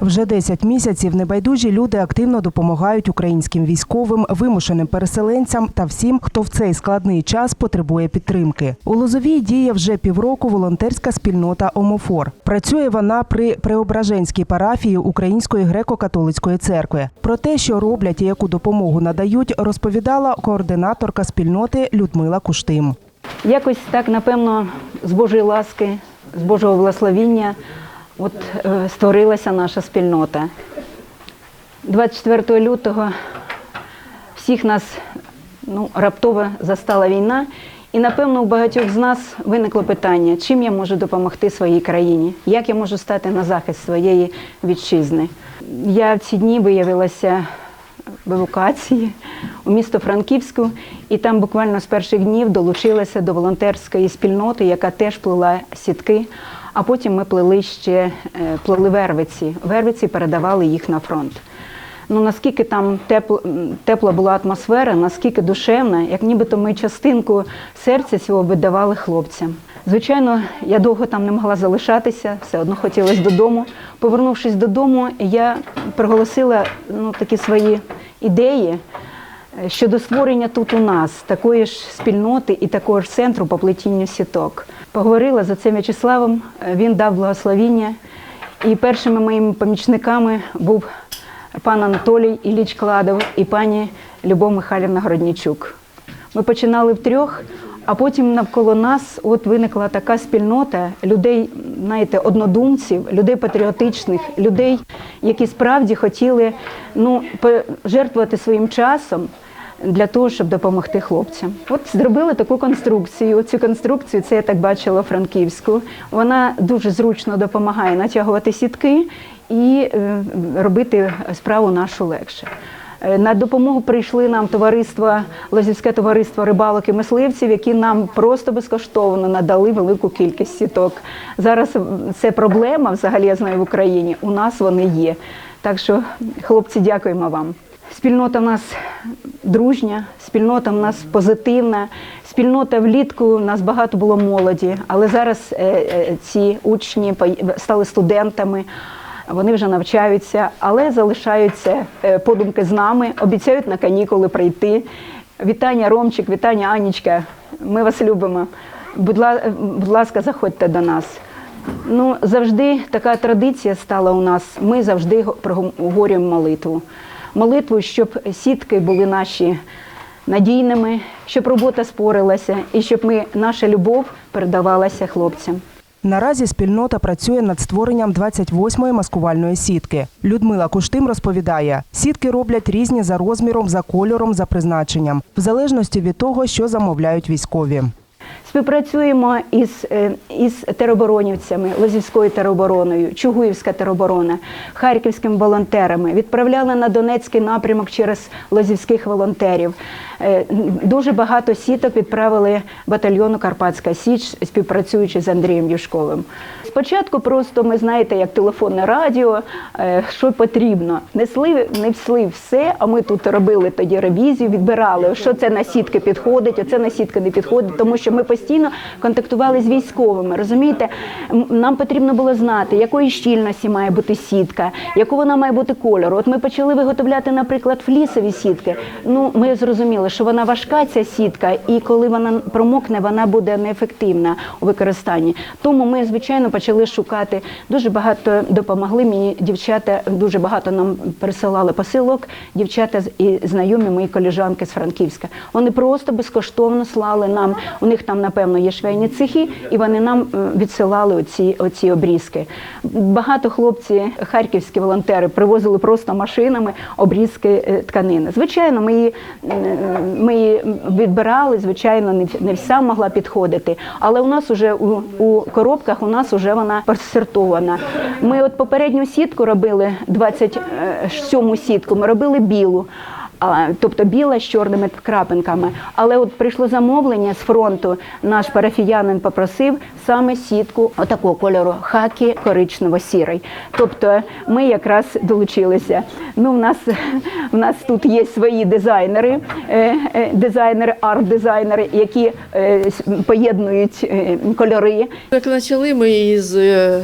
Вже 10 місяців небайдужі люди активно допомагають українським військовим, вимушеним переселенцям та всім, хто в цей складний час потребує підтримки. У Лозовій діє вже півроку волонтерська спільнота Омофор. Працює вона при Преображенській парафії Української греко-католицької церкви. Про те, що роблять і яку допомогу надають, розповідала координаторка спільноти Людмила Куштим. Якось так, напевно, з Божої ласки, з Божого благословіння, от е, створилася наша спільнота. 24 лютого всіх нас ну, раптово застала війна, і напевно у багатьох з нас виникло питання, чим я можу допомогти своїй країні, як я можу стати на захист своєї вітчизни. Я в ці дні виявилася в евакуації у місто Франківську, і там буквально з перших днів долучилася до волонтерської спільноти, яка теж плела сітки. А потім ми плели ще е, плели вервиці. Вервиці передавали їх на фронт. Ну наскільки там тепло, тепла була атмосфера, наскільки душевна, як нібито ми частинку серця цього видавали хлопцям. Звичайно, я довго там не могла залишатися, все одно хотілося додому. Повернувшись додому, я проголосила ну, такі свої ідеї щодо створення тут у нас такої ж спільноти і такого ж центру по плетінню сіток. Поговорила за це В'ячеславом, е, він дав благословіння. І першими моїми помічниками був пан Анатолій Ілліч Кладов і пані Любов Михайлівна Городнічук. Ми починали втрьох, а потім навколо нас от виникла така спільнота людей, знаєте, однодумців, людей патріотичних, людей, які справді хотіли ну, пожертвувати своїм часом для того, щоб допомогти хлопцям. От зробили таку конструкцію. Цю конструкцію, це я так бачила франківську. Вона дуже зручно допомагає натягувати сітки і е, робити справу нашу легше. Е, На допомогу прийшли нам товариство Лозівське товариство рибалок і мисливців, які нам просто безкоштовно надали велику кількість сіток. Зараз це проблема, взагалі я знаю в Україні. У нас вони є. Так що, хлопці, дякуємо вам. Спільнота в нас дружня, спільнота в нас позитивна. Спільнота влітку у нас багато було молоді, але зараз е, е, ці учні стали студентами. Вони вже навчаються, але залишаються е, подумки з нами, обіцяють на канікули прийти. Вітання, Ромчик, вітання, Анічка. Ми вас любимо. Будь, ласка, заходьте до нас. Ну, завжди така традиція стала у нас. Ми завжди го- проговорюємо молитву. Молитву, щоб сітки були наші надійними, щоб робота спорилася і щоб ми, наша любов передавалася хлопцям. Наразі спільнота працює над створенням 28-ї маскувальної сітки. Людмила Куштим розповідає, сітки роблять різні за розміром, за кольором, за призначенням, в залежності від того, що замовляють військові. Співпрацюємо із, е, із тероборонівцями, Лозівською теробороною, Чугуївська тероборона, харківськими волонтерами. Відправляли на Донецький напрямок через лозівських волонтерів. Е, Дуже багато сіток відправили батальйону Карпатська Січ, співпрацюючи з Андрієм Юшковим. Спочатку просто ми знаєте, як телефонне радіо, е, що потрібно. Несли, несли все, а ми тут робили тоді ревізію, відбирали, що це на сітки підходить, а це на сітки не підходить, тому що ми постійно контактували з військовими. Розумієте, нам потрібно було знати, якої щільності має бути сітка, яку вона має бути кольору. От ми почали виготовляти, наприклад, флісові сітки. Ну, ми зрозуміли, що вона важка, ця сітка, і коли вона промокне, вона буде неефективна у використанні. Тому ми, звичайно, почали шукати. Дуже багато допомогли мені дівчата, дуже багато нам присилали посилок. Дівчата і знайомі мої коліжанки з Франківська. Вони просто безкоштовно слали нам. У них там, напевно, є швейні цехи, і вони нам е, відсилали оці, оці обрізки. Багато хлопці, харківські волонтери, привозили просто машинами обрізки е, тканини. Звичайно, ми її, е, ми її відбирали, звичайно, не, вся могла підходити. Але у нас уже у, у коробках у нас вже вона посортована. Ми от попередню сітку робили 27 сітку, ми робили білу. Тобто біла з чорними крапинками. Але от прийшло замовлення з фронту. Наш парафіянин попросив саме сітку отакого кольору хакі коричнево-сірий. Тобто ми якраз долучилися. Ну, в нас в нас тут є свої дизайнери, е, е, дизайнери, арт-дизайнери, які е, поєднують кольори. Як почали ми із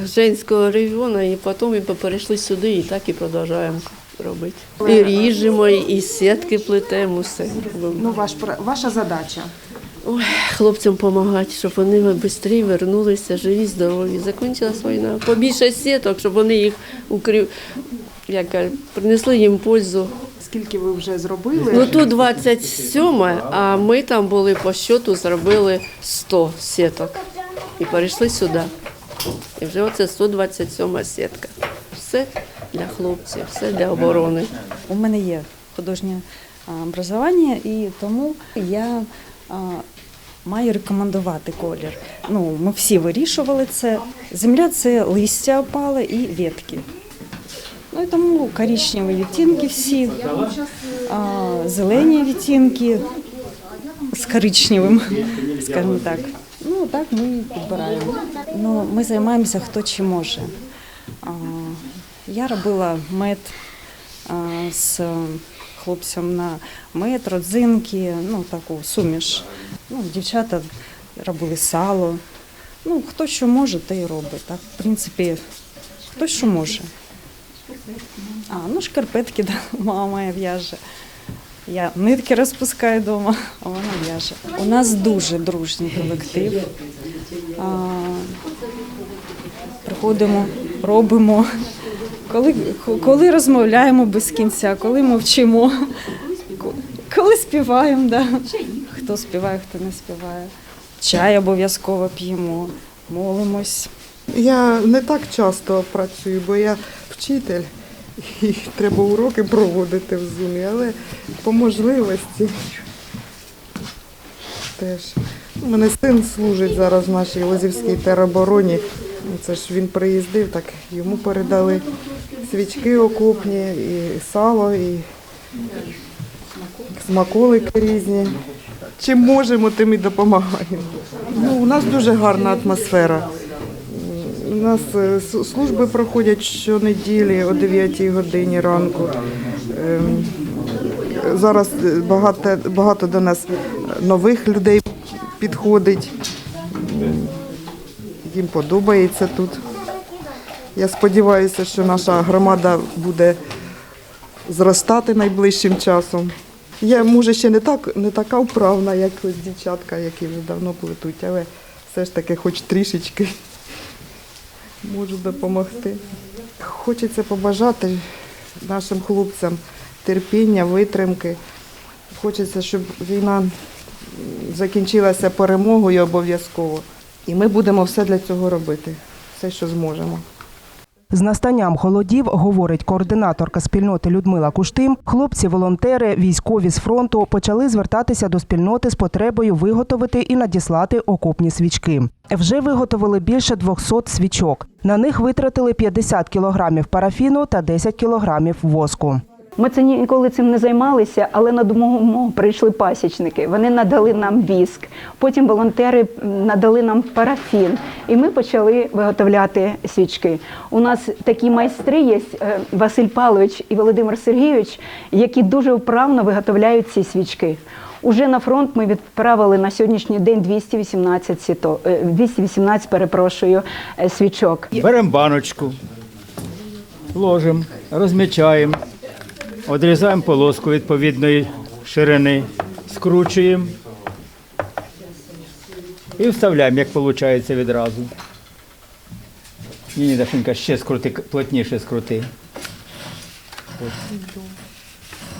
Женського регіону, і потім ми перейшли сюди і так і продовжуємо робити. І ріжемо, і сітки плетемо, все. Ну, ваш ваша задача. Ой, хлопцям допомагати, щоб вони швидше вернулися, живі, здорові. Закінчилась війна. Побільше сіток, щоб вони їх укрив... як принесли їм пользу. Скільки ви вже зробили? Ну тут 27, а ми там були по щоту, зробили 100 сіток і перейшли сюди. І вже оце 127 сітка. Все для хлопців, все для оборони. У мене є художнє образування, і тому я маю рекомендувати колір. Ну, ми всі вирішували це. Земля це листя опали і ветки. Ну і тому коричневі відтінки всі, а, зелені відтінки з коричневим, скажімо так. Ну так ми підбираємо. Ну, ми займаємося хто чи може. Я робила мед з хлопцем на мед, родзинки, ну таку суміш. Ну, дівчата робили сало. Ну, хто що може, те й робить. Так, в принципі, хто що може. А, ну шкарпетки, да, мама моя в'яже. Я нитки розпускаю вдома, а вона в'яже. У нас дуже дружній колектив. А, приходимо, робимо. Коли, коли розмовляємо без кінця, коли мовчимо, коли співаємо, да. хто співає, хто не співає. Чай обов'язково п'ємо, молимось. Я не так часто працюю, бо я вчитель і треба уроки проводити в зумі, але по можливості теж. У мене син служить зараз в нашій Лозівській теробороні. Це ж він приїздив, так йому передали свічки окопні, і сало, і смаколики різні. Чим можемо, тим і допомагаємо. Ну, у нас дуже гарна атмосфера. У нас е, служби проходять щонеділі о 9 годині ранку. Ем, Зараз е, багато, багато до нас нових людей підходить. Їм подобається тут. Я сподіваюся, що наша громада буде зростати найближчим часом. Я, може, ще не, так, не така вправна, як ось дівчатка, які вже давно плетуть, але все ж таки хоч трішечки можу допомогти. Хочеться побажати нашим хлопцям терпіння, витримки. Хочеться, щоб війна закінчилася перемогою обов'язково. І ми будемо все для цього робити, все, що зможемо. З настанням холодів, говорить координаторка спільноти Людмила Куштим, хлопці-волонтери, військові з фронту почали звертатися до спільноти з потребою виготовити і надіслати окопні свічки. Вже виготовили більше 200 свічок. На них витратили 50 кілограмів парафіну та 10 кілограмів воску. Ми це ніколи цим не займалися, але на допомогу прийшли пасічники. Вони надали нам віск. Потім волонтери надали нам парафін, і ми почали виготовляти свічки. У нас такі майстри є е, Василь Павлович і Володимир Сергійович, які дуже вправно виготовляють ці свічки. Уже на фронт ми відправили на сьогоднішній день 218 сіто, е, 218, перепрошую, е, свічок. Беремо баночку, ложимо, розмічаємо, відрізаємо полоску відповідної ширини, скручуємо і вставляємо, як виходить відразу. Ні, Дашенька, ще скрути, плотніше скрути.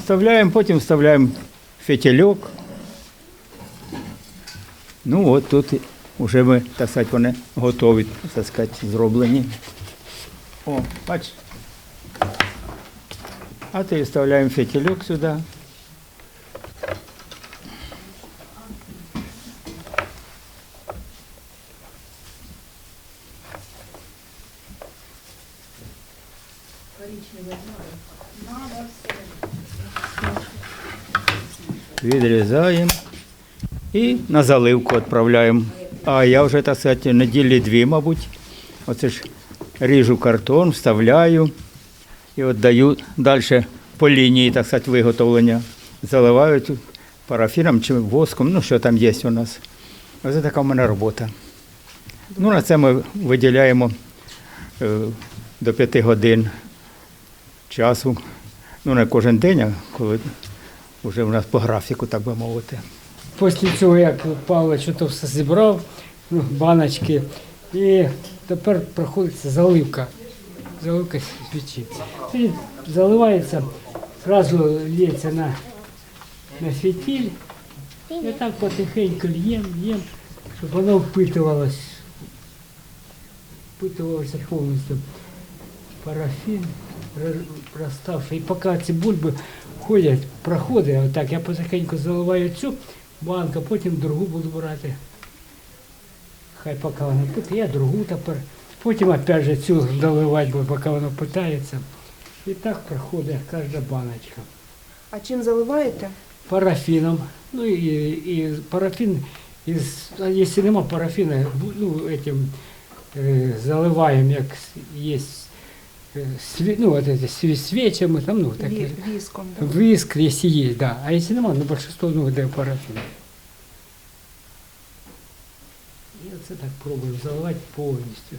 Вставляємо, потім вставляємо фітільок. Ну от тут вже ми, так сказати, вони готові, так сказати, зроблені. О, бач. А ти вставляємо фітільок сюди. відрізаємо і на заливку відправляємо. А я вже, так сказати, неділі дві, мабуть. Оце ж ріжу картон, вставляю і от даю далі по лінії, так сказати, виготовлення. Заливають парафіном чи воском, ну що там є у нас. Оце така в мене робота. Ну, на це ми виділяємо е, до п'яти годин часу. Ну, не кожен день, а коли вже в нас по графіку, так би мовити. Після цього, як Павлович то все зібрав, ну, баночки, і тепер проходиться заливка. Заливка свічі. Тоді заливається, одразу лється на, на фітіль, і так потихеньку л'єм, л'єм, щоб воно впитувалось. Впитувалося повністю парафін, ро- розставши. І поки ці бульби ходять, проходить, отак, я потихеньку заливаю цю банку, потім другу буду брати. Хай поки вона пити, я другу тепер. Потім опять же цю доливати, бо поки воно питається. І так проходить кожна баночка. А чим заливаєте? Парафіном. Ну і, і парафін, із, а якщо нема парафіна, ну, этим, е, заливаємо, як є сві, ну, вот эти сві- свечами, там, ну, таке. Віском. Виск, если есть, да. А если нема, ну большинство ну, де парафін. І оце так пробуємо заливати повністю.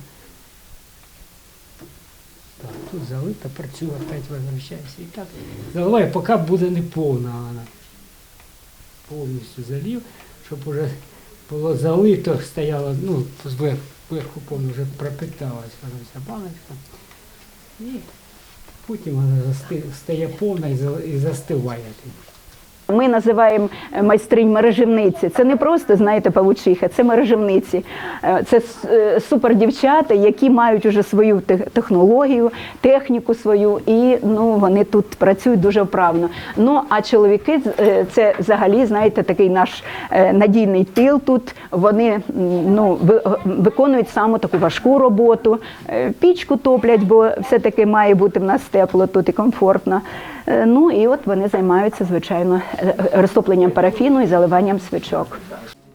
Так, тут залита, працює, цю опять возвращаєшся. І так заливаю, поки буде не повна вона. Повністю залив, щоб уже було залито, стояло, ну, зверху, зверху повно вже пропиталась вона вся баночка. І потім вона застає стає повна і застиває. Ми називаємо е, майстринь мережівниці. Це не просто, знаєте, павучиха, це мережівниці. Е, Це е, супердівчата, які мають уже свою технологію, техніку свою, і ну, вони тут працюють дуже вправно. Ну, а чоловіки це взагалі, знаєте, такий наш надійний тил тут. Вони ну, виконують саме таку важку роботу, пічку топлять, бо все-таки має бути в нас тепло тут і комфортно. Е, Ну і от вони займаються, звичайно, розтопленням парафіну і заливанням свічок.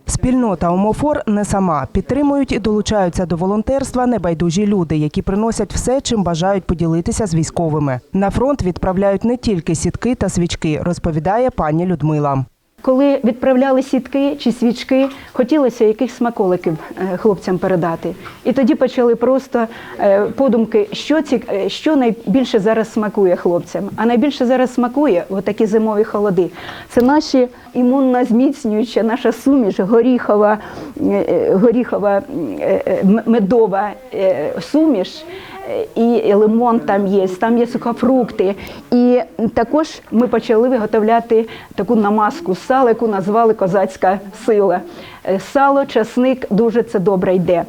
Спільнота Омофор не сама підтримують і долучаються до волонтерства небайдужі люди, які приносять все, чим бажають поділитися з військовими. На фронт відправляють не тільки сітки та свічки, розповідає пані Людмила. Коли відправляли сітки чи свічки, хотілося яких смаколиків е, хлопцям передати. І тоді почали просто е, подумки, що ці, е, що найбільше зараз смакує хлопцям. А найбільше зараз смакує отакі зимові холоди. Це наші імунно зміцнююча наша суміш, горіхова, горіхова медова суміш. І лимон там є, там є сухофрукти. І також ми почали виготовляти таку намазку з сала, яку назвали козацька сила. Е, Сало, часник дуже це добре йде.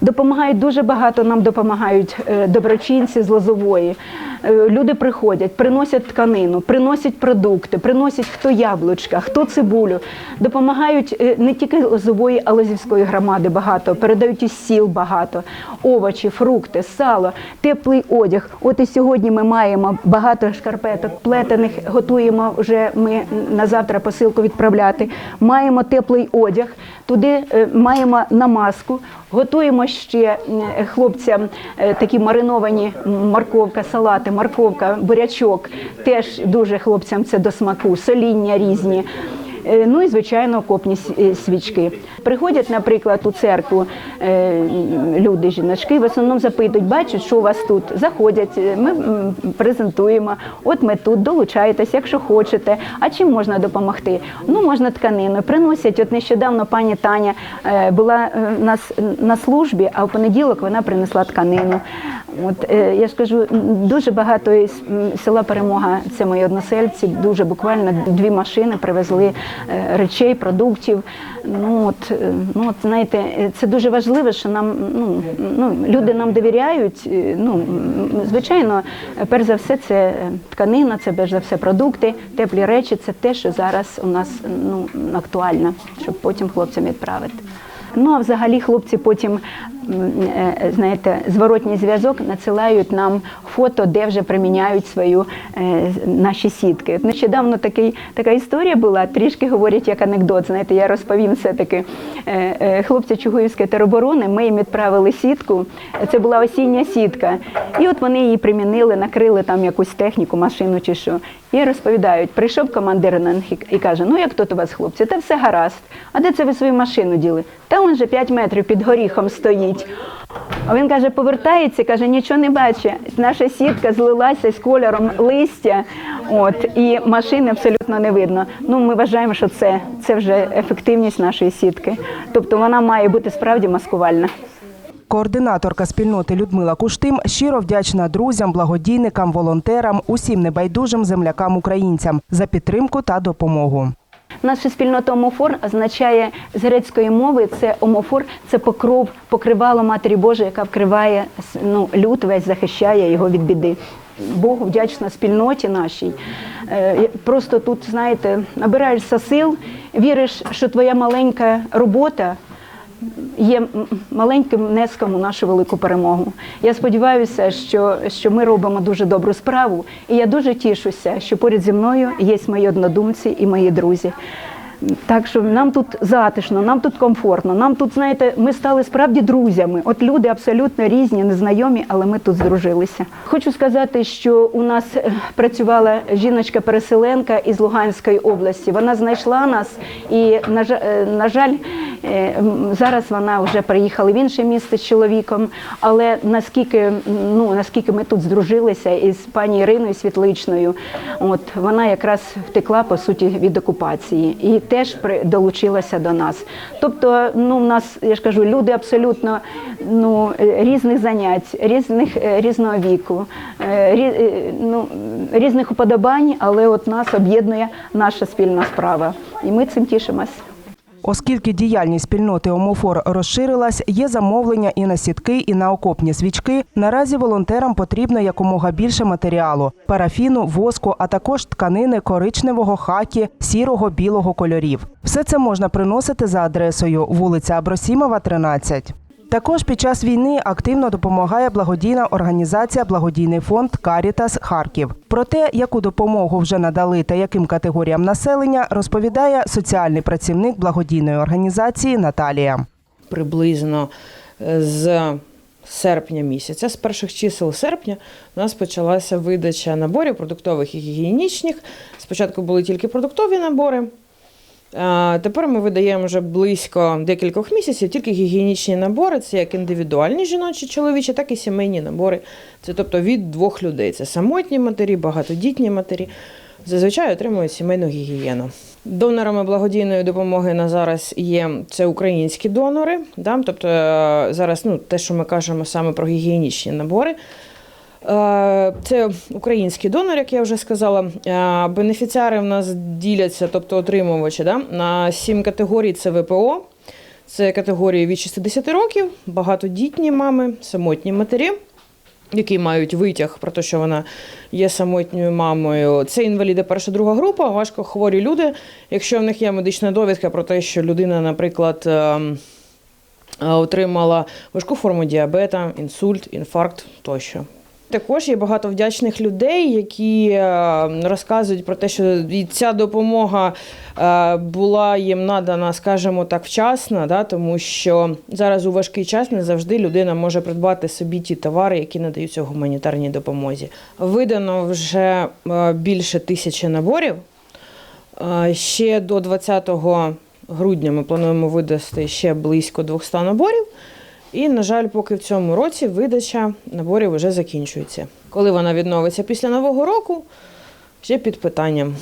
Допомагають дуже багато. Нам допомагають е, доброчинці з Лозової. Е, Люди приходять, приносять тканину, приносять продукти, приносять хто яблучка, хто цибулю. Допомагають не тільки Лозової, а Лозівської громади багато, передають із сіл багато, овочі, фрукти, сало, теплий одяг. От і сьогодні ми маємо багато шкарпеток плетених, готуємо вже ми на завтра посилку відправляти. Маємо теплий одяг, туди е, маємо намазку, готуємо ще е, хлопцям е, такі мариновані морковка, салати, морковка, бурячок. Теж дуже хлопцям це до смаку, соління різні. Е, Ну і звичайно, окопні е, свічки. Приходять, наприклад, у церкву е, люди, жіночки, в основному запитують, бачать, що у вас тут. Заходять, ми презентуємо. От ми тут, долучайтесь, якщо хочете. А чим можна допомогти? Ну, можна тканиною. Приносять. От нещодавно пані Таня була нас на службі, а в понеділок вона принесла тканину. От е, я ж кажу, дуже багато села Перемога, це мої односельці, дуже буквально дві машини привезли е, речей, продуктів. Ну от, е, ну от знаєте, це дуже важливо, що нам ну, ну люди нам довіряють. Ну звичайно, перш за все, це тканина, це перш за все продукти, теплі речі. Це те, що зараз у нас ну актуально, щоб потім хлопцям відправити. Ну а взагалі хлопці потім, е, знаєте, зворотній зв'язок надсилають нам фото, де вже приміняють свою е, наші сітки. Нещодавно такий, така історія була, трішки говорять як анекдот. Знаєте, я розповім все-таки. Е, е, Хлопці Чугуївської тероборони, ми їм відправили сітку. Це була осіння сітка. І от вони її примінили, накрили там якусь техніку, машину чи що. І розповідають, прийшов командир на і каже: Ну як тут у вас, хлопці? Та все гаразд. А де це ви свою машину діли? Та он же 5 метрів під горіхом стоїть. А він каже, повертається, каже, нічого не бачить. Наша сітка злилася з кольором листя, от, і машини абсолютно не видно. Ну, ми вважаємо, що це, це вже ефективність нашої сітки. Тобто вона має бути справді маскувальна. Координаторка спільноти Людмила Куштим щиро вдячна друзям, благодійникам, волонтерам, усім небайдужим землякам українцям за підтримку та допомогу. Наша спільнота омофор означає з грецької мови це омофор, це покров, покривало Матері Божої, яка вкриває ну, люд весь, захищає його від біди. Богу вдячна спільноті нашій. Е, Просто тут, знаєте, набираєшся сил, віриш, що твоя маленька робота є маленьким внеском у нашу велику перемогу. Я сподіваюся, що, що ми робимо дуже добру справу, і я дуже тішуся, що поряд зі мною є мої однодумці і мої друзі. Так що нам тут затишно, нам тут комфортно, нам тут, знаєте, ми стали справді друзями. От люди абсолютно різні, незнайомі, але ми тут здружилися. Хочу сказати, що у нас е, працювала жіночка-переселенка із Луганської області. Вона знайшла нас, і на жаль, на жаль, е, зараз вона вже приїхала в інше місце з чоловіком. Але наскільки ну наскільки ми тут здружилися із пані Іриною Світличною, от вона якраз втекла по суті від окупації і теж долучилася до нас. Тобто, ну в нас я ж кажу, люди абсолютно ну е, різних занять, різних е, різного віку, різ, е, ну, різних уподобань, але от нас об'єднує наша спільна справа, і ми цим тішимось. Оскільки діяльність спільноти Омофор розширилась, є замовлення і на сітки, і на окопні свічки. Наразі волонтерам потрібно якомога більше матеріалу: парафіну, воску, а також тканини коричневого, хакі, сірого, білого кольорів. Все це можна приносити за адресою вулиця Абросімова, 13. Також під час війни активно допомагає благодійна організація Благодійний фонд Карітас Харків. Про те, яку допомогу вже надали та яким категоріям населення, розповідає соціальний працівник благодійної організації Наталія. приблизно е, з серпня місяця, з перших чисел серпня, у нас почалася видача наборів продуктових і гігієнічних. Спочатку були тільки продуктові набори. Тепер ми видаємо вже близько декількох місяців тільки гігієнічні набори. Це як індивідуальні жіночі, чоловічі, так і сімейні набори. Це тобто від двох людей. Це самотні матері, багатодітні матері. Зазвичай отримують сімейну гігієну. Донорами благодійної допомоги на зараз є це українські донори. Да? Тобто е, зараз ну, те, що ми кажемо саме про гігієнічні набори. Е, Це український донор, як я вже сказала. Е, Бенефіціари в нас діляться, тобто отримувачі, да? на сім категорій це ВПО. Це категорії від 60 років, багатодітні мами, самотні матері, які мають витяг про те, що вона є самотньою мамою. Це інваліди перша друга група, важкохворі люди. Якщо в них є медична довідка про те, що людина, наприклад, ем, е, отримала важку форму діабета, інсульт, інфаркт тощо. Також є багато вдячних людей, які е, розказують про те, що ця допомога е, була їм надана, скажімо так, вчасно, да, тому що зараз у важкий час не завжди людина може придбати собі ті товари, які надаються гуманітарній допомозі. Видано вже е, більше тисячі наборів. Ще до 20 грудня ми плануємо видасти ще близько 200 наборів. І, на жаль, поки в цьому році видача наборів вже закінчується. Коли вона відновиться після Нового року, ще під питанням.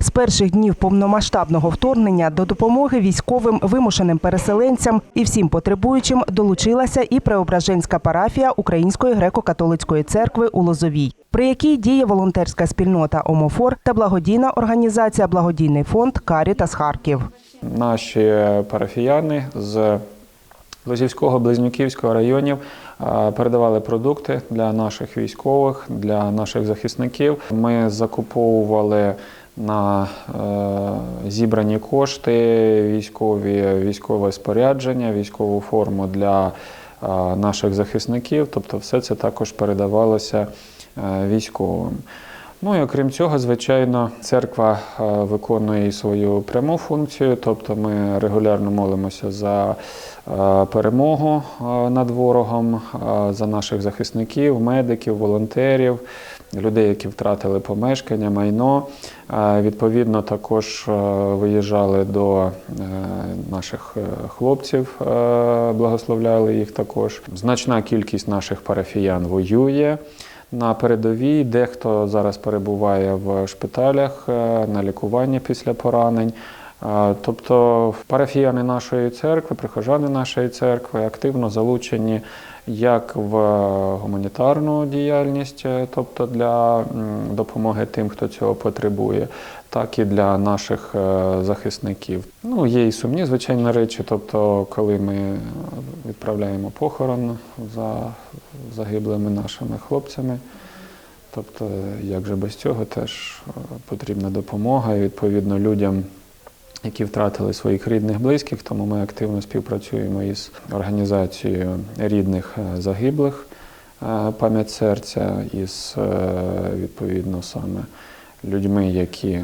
З перших днів повномасштабного вторгнення до допомоги військовим вимушеним переселенцям і всім потребуючим долучилася і Преображенська парафія Української греко-католицької церкви у Лозовій, при якій діє волонтерська спільнота Омофор та благодійна організація Благодійний фонд Карітас Харків. Наші парафіяни з Лозівського, Близнюківського районів е, передавали продукти для наших військових, для наших захисників. Ми закуповували на е, зібрані кошти, військові, військове спорядження, військову форму для е, наших захисників. Тобто, все це також передавалося військовим. Ну і окрім цього, звичайно, церква е, виконує свою пряму функцію, тобто ми регулярно молимося за е, перемогу е, над ворогом, за наших захисників, медиків, волонтерів, людей, які втратили помешкання, майно. Відповідно, також виїжджали до наших хлопців, благословляли їх також. Значна кількість наших парафіян воює на передовій. Дехто зараз перебуває в шпиталях е, на лікуванні після поранень. Е, Тобто парафіяни нашої церкви, прихожани нашої церкви активно залучені як в гуманітарну діяльність, е, тобто для допомоги тим, хто цього потребує, так і для наших е, захисників. Ну, є і сумні, звичайно, речі. Тобто, коли ми відправляємо похорон за загиблими нашими хлопцями. Тобто, як же без цього теж е, потрібна допомога і відповідно людям, які втратили своїх рідних близьких, тому ми активно співпрацюємо із організацією рідних е, загиблих е, пам'ять серця, із е, відповідно саме людьми, які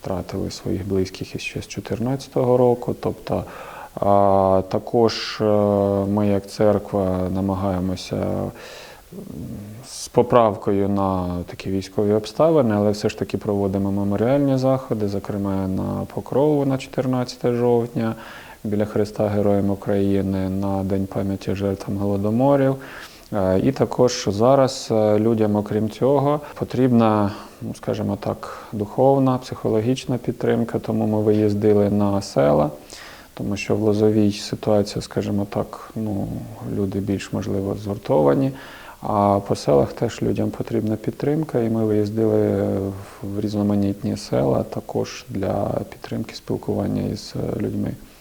втратили своїх близьких іще з 2014 року. Тобто також ми, як церква, намагаємося з поправкою на такі військові обставини, але все ж таки проводимо меморіальні заходи, зокрема на Покрову на 14 жовтня біля Христа Героям України на День пам'яті жертвам голодоморів. Е, І також зараз е, людям, окрім цього, потрібна, ну, скажімо так, духовна, психологічна підтримка, тому ми виїздили на села. Тому що в Лозовій ситуація, скажімо так, ну, люди більш можливо згуртовані. А по селах теж людям потрібна підтримка, і ми виїздили в різноманітні села також для підтримки спілкування із людьми.